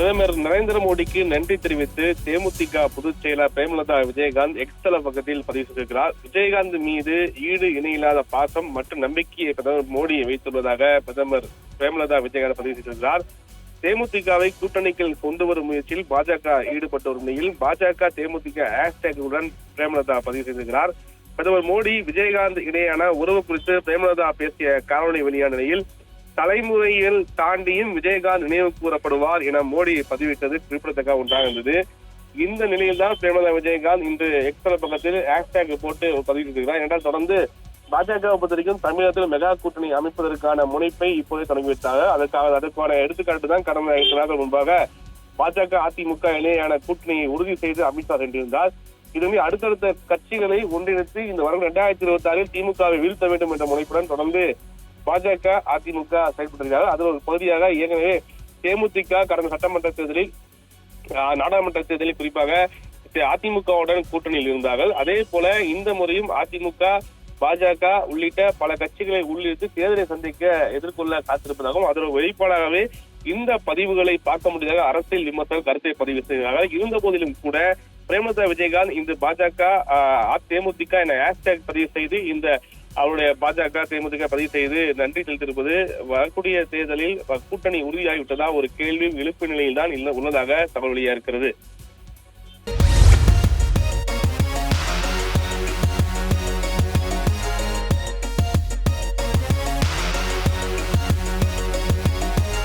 பிரதமர் நரேந்திர மோடிக்கு நன்றி தெரிவித்து தேமுதிக பொதுச் செயலர் பிரேமலதா விஜயகாந்த் எக்ஸ்தல பக்கத்தில் பதிவு செய்திருக்கிறார். விஜயகாந்த் மீது ஈடு இணையில்லாத பாசம் மற்றும் நம்பிக்கையை பிரதமர் மோடி வைத்துள்ளதாக பிரதமர் பிரேமலதா விஜயகாந்த் பதிவு செய்திருக்கிறார். தேமுதிகவை கூட்டணிக்கில் கொண்டு வரும் முயற்சியில் பாஜக ஈடுபட்டு வரும் நிலையில் பாஜக தேமுதிக ஹேஷ்டேக்குடன் பிரேமலதா பதிவு செய்திருக்கிறார். பிரதமர் மோடி விஜயகாந்த் இடையேயான உறவு குறித்து பிரேமலதா பேசிய காணொலி வெளியான நிலையில் தலைமுறையில் தாண்டியும் விஜயகாந்த் நினைவு கூறப்படுவார் என மோடி பதிவிட்டது குறிப்பிடத்தக்க ஒன்றாக இருந்தது. இந்த நிலையில் தான் பிரேமலதா விஜயகாந்த் இன்று எக்ஸ்தல பக்கத்தில் ஹேஷ்டேக் போட்டு பதிவிட்டிருக்கிறார். என்றால் தொடர்ந்து பாஜக பொறுத்தவரைக்கும் தமிழகத்தில் மெகா கூட்டணி அமைப்பதற்கான முனைப்பை இப்போதே தொடங்கிவிட்டாங்க அதற்காக அதற்கான எடுத்துக்காட்டு தான் கடந்த எட்டு நாட்கள் முன்பாக பாஜக அதிமுக இணையான கூட்டணியை உறுதி செய்து அமித்ஷா சென்றிருந்தார். இதுவே அடுத்தடுத்த கட்சிகளை ஒன்றிணைத்து இந்த வருடம் இரண்டாயிரத்தி இருபத்தி ஆறில் திமுகவை வீழ்த்த வேண்டும் என்ற முனைப்புடன் தொடர்ந்து பாஜக அதிமுக செயல்பட்டிருக்கிறார்கள். அதில் ஒரு பகுதியாக ஏற்கனவே தேமுதிக கடந்த சட்டமன்ற தேர்தலில் நாடாளுமன்ற தேர்தலில் குறிப்பாக அதிமுகவுடன் கூட்டணியில் இருந்தார்கள். அதே போல இந்த முறையும் அதிமுக பாஜக உள்ளிட்ட பல கட்சிகளை உள்ளிட்டு தேர்தலை சந்திக்க எதிர்கொள்ள காத்திருப்பதாகவும் அதோட வெளிப்பாடாகவே இந்த பதிவுகளை பார்க்க முடியாத அரசியல் விமர்சகர் கருத்தை பதிவு செய்கிறார்கள் இருந்த போதிலும் கூட பிரேமலதா விஜயகாந்த் இந்த பாஜக தேமுதிக என ஹேஷ்டேக் பதிவு செய்து இந்த அவருடைய பாஜக தேமுதிக பதிவு செய்து நன்றி செலுத்தியிருப்பது. வரக்கூடிய தேர்தலில் கூட்டணி உறுதியாகிவிட்டதா ஒரு கேள்வி எழுப்பு நிலையில் தான் உள்ளதாக தகவல் வெளியாக இருக்கிறது